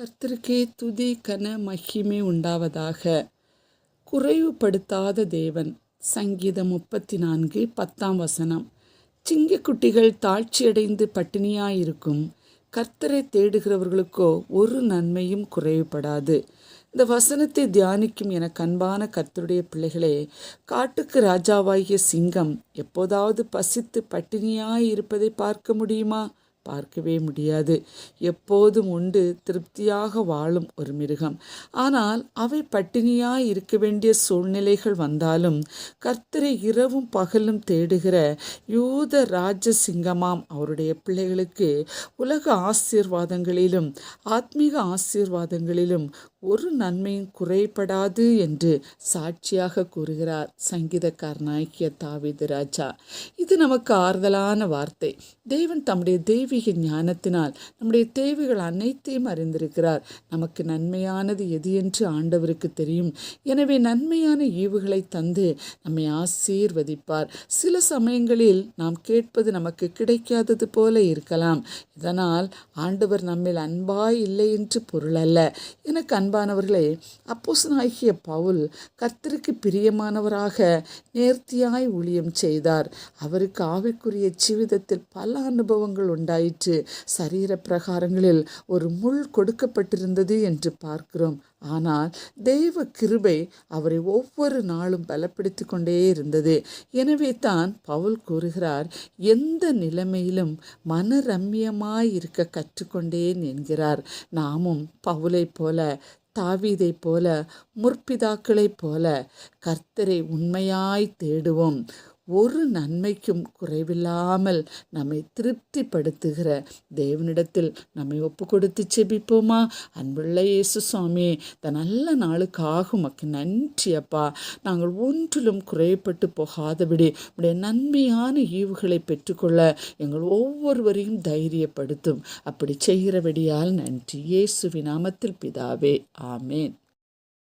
கர்த்தருக்கே துதி கன மகிமை உண்டாவதாக. குறைவுபடுத்தாத தேவன். சங்கீதம் முப்பத்தி நான்கு பத்தாம் வசனம். சிங்கக்குட்டிகள் தாழ்ச்சியடைந்து பட்டினியாயிருக்கும். கர்த்தரை தேடுகிறவர்களுக்கோ ஒரு நன்மையும் குறைவுபடாது. இந்த வசனத்தை தியானிக்கும் என கண்பான கர்த்தருடைய பிள்ளைகளே காட்டுக்கு ராஜாவாகிய சிங்கம் எப்போதாவது பசித்து பட்டினியாய் இருப்பதை பார்க்க முடியுமா? பார்க்கவே முடியாது. எப்போதும் உண்டு திருப்தியாக வாழும் ஒரு மிருகம். ஆனால் அவை பட்டினியாய் இருக்க வேண்டிய சூழ்நிலைகள் வந்தாலும் கர்த்தரை இரவும் பகலும் தேடுகிற யூத ராஜ சிங்கமாம் அவருடைய பிள்ளைகளுக்கு உலக ஆசீர்வாதங்களிலும் ஆத்மீக ஆசீர்வாதங்களிலும் ஒரு நன்மையும் குறைபடாது என்று சாட்சியாக கூறுகிறார் சங்கீதக்காரனாகிய தாவித ராஜா. இது நமக்கு ஆறுதலான வார்த்தை. தேவன் தம்முடைய தெய்வ தெய்வீக ஞானத்தினால் நம்முடைய தேவைகள் அனைத்தையும் அறிந்திருக்கிறார். நமக்கு நன்மையானது எது என்று ஆண்டவருக்கு தெரியும். எனவே நன்மையான ஈவுகளை தந்து நம்மை ஆசீர்வதிப்பார். சில சமயங்களில் நாம் கேட்பது நமக்கு கிடைக்காதது போல இருக்கலாம். இதனால் ஆண்டவர் நம்மில் அன்பாய் இல்லை என்று பொருள் அல்ல. எனக்கு அன்பானவர்களே அப்போசனாகிய பவுல் கர்த்தருக்கு பிரியமானவராக நேர்த்தியாய் ஊழியம் செய்தார். அவருக்கு ஆவிக்குரிய ஜீவிதத்தில் பல அனுபவங்கள் உண்டாயிற்று சரீர பிரகாரங்களில் ஒரு முள் கொடுக்கப்பட்டிருந்தது என்று பார்க்கிறோம். ஆனால் தெய்வ கிருபை அவரை ஒவ்வொரு நாளும் பலப்படுத்தி கொண்டே இருந்தது. எனவே தான் பவுல் கூறுகிறார் எந்த நிலைமையிலும் மனரம்யமாய் இருக்க கற்றுக்கொண்டேன் என்கிறார். நாமும் பவுலைப் போல தாவீதைப் போல முற்பிதாக்களைப் போல கர்த்தரை உண்மையாய் தேடுவோம். ஒரு நன்மைக்கும் குறைவில்லாமல் நம்மை திருப்திப்படுத்துகிற தேவனிடத்தில் நம்மை ஒப்பு கொடுத்து செபிப்போமா அன்புள்ள இயேசு சுவாமி இந்த நல்ல நாளுக்காக உமக்கு நன்றி அப்பா. நாங்கள் ஒன்றிலும் குறைப்பட்டு போகாதபடி உடைய நன்மையான ஈவுகளை பெற்றுக்கொள்ள எங்கள் ஒவ்வொருவரையும் தைரியப்படுத்தும். அப்படி செய்கிறபடியால் நன்றி. இயேசுவி நாமத்தில் பிதாவே. ஆமேன்.